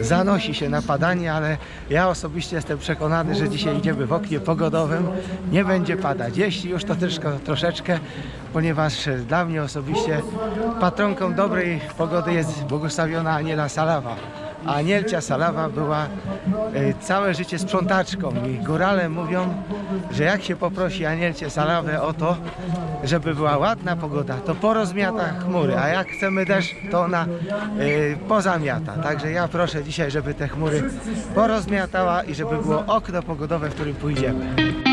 zanosi się na padanie, ale ja osobiście jestem przekonany, że dzisiaj idziemy w oknie pogodowym, nie będzie padać. Jeśli już to tylko troszeczkę, ponieważ dla mnie osobiście patronką dobrej pogody jest błogosławiona Aniela Salawa. A Anielcia Salawa była e, całe życie sprzątaczką i górale mówią, że jak się poprosi Anielcie Salawę o to, żeby była ładna pogoda, to porozmiata chmury, a jak chcemy deszcz, to ona e, pozamiata. Także ja proszę dzisiaj, żeby te chmury porozmiatała i żeby było okno pogodowe, w którym pójdziemy.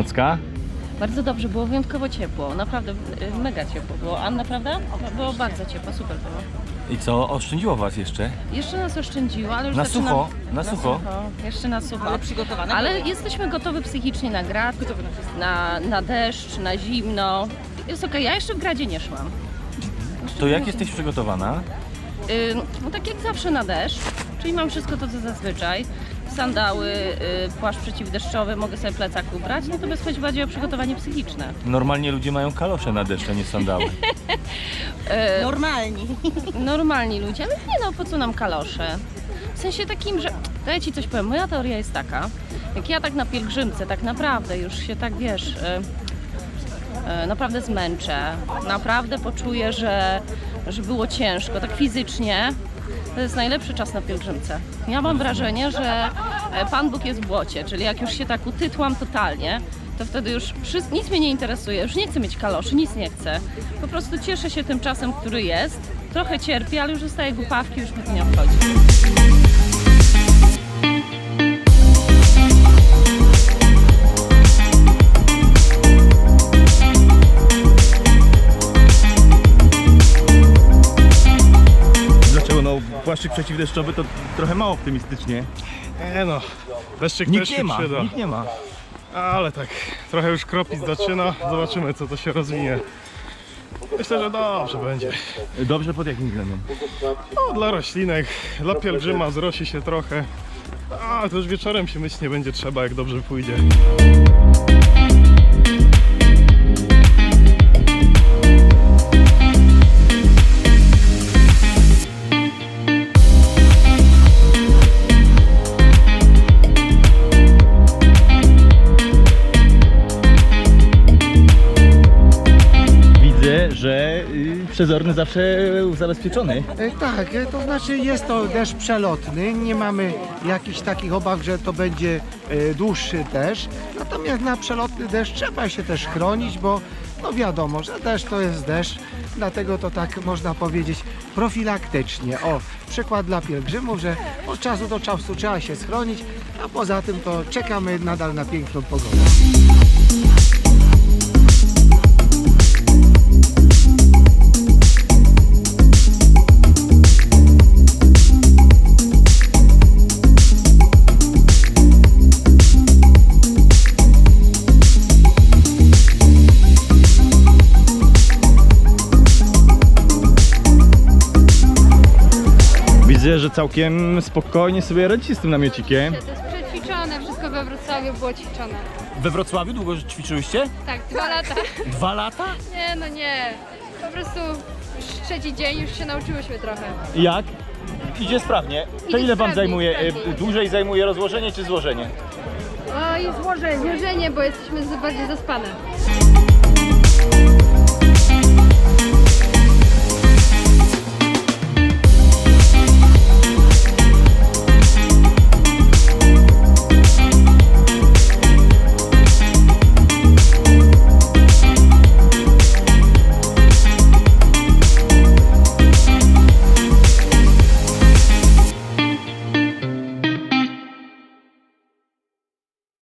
Jak nocka? Bardzo dobrze, było wyjątkowo ciepło, naprawdę y, mega ciepło było. Anna, prawda? No, Było bardzo ciepło, super było. I co, oszczędziło was jeszcze? Jeszcze nas oszczędziło, ale już Na zaczynam... sucho? Na sucho? Jeszcze na sucho. Ale przygotowane? Ale jesteśmy gotowi psychicznie na grad, na, na deszcz, na zimno. Jest okej, ja jeszcze w gradzie nie szłam. To jak jesteś przygotowana? Y, no tak jak zawsze na deszcz, czyli mam wszystko to co zazwyczaj. Sandały, y, płaszcz przeciwdeszczowy, mogę sobie plecak ubrać, natomiast chodzi bardziej o przygotowanie psychiczne. Normalnie ludzie mają kalosze na deszcz, a nie sandały. Y, Normalni. normalni ludzie, ale nie no, po co nam kalosze? W sensie takim, że, to ja Ci coś powiem, moja teoria jest taka, jak ja tak na pielgrzymce, tak naprawdę już się tak, wiesz, y, y, naprawdę zmęczę, naprawdę poczuję, że, że było ciężko, tak fizycznie, to jest najlepszy czas na pielgrzymce. Ja mam wrażenie, że e, Pan Bóg jest w błocie, czyli jak już się tak utytłam totalnie, to wtedy już wszystko, nic mnie nie interesuje, już nie chcę mieć kaloszy, nic nie chcę. Po prostu cieszę się tym czasem, który jest. Trochę cierpię, ale już dostaję głupawki, już mnie nie obchodzi. Płaszczyk przeciwdeszczowy to trochę mało optymistycznie. Nie no, deszczyk Nikt też nie się ma, przyda. nikt nie ma. Ale tak, trochę już kropić zaczyna. Zobaczymy co to się rozwinie. Myślę, że dobrze będzie. Dobrze pod jakim względem? No, dla roślinek, dla pielgrzyma zrosi się trochę. A to już wieczorem się myć nie będzie trzeba, jak dobrze pójdzie. Że y, przezorny zawsze zabezpieczony. E, Tak, e, to znaczy jest to deszcz przelotny, nie mamy jakichś takich obaw, że to będzie e, dłuższy deszcz. Natomiast na przelotny deszcz trzeba się też chronić, bo no wiadomo, że deszcz to jest deszcz, dlatego to tak można powiedzieć profilaktycznie. O, przykład dla pielgrzymów, że od czasu do czasu trzeba się schronić, a poza tym to czekamy nadal na piękną pogodę. Widzę, że całkiem spokojnie sobie radzicie z tym namiocikiem. To jest przećwiczone, wszystko we Wrocławiu było ćwiczone. We Wrocławiu długo ćwiczyłyście? Tak, dwa lata. Dwa lata? Nie, no nie. Po prostu już trzeci dzień już się nauczyłyśmy trochę. Jak? Idzie sprawnie. To Idzie ile wam zajmuje? y, sprawnie. Dłużej zajmuje rozłożenie czy złożenie? O i złożenie, złożenie, bo jesteśmy za- bardziej zaspane.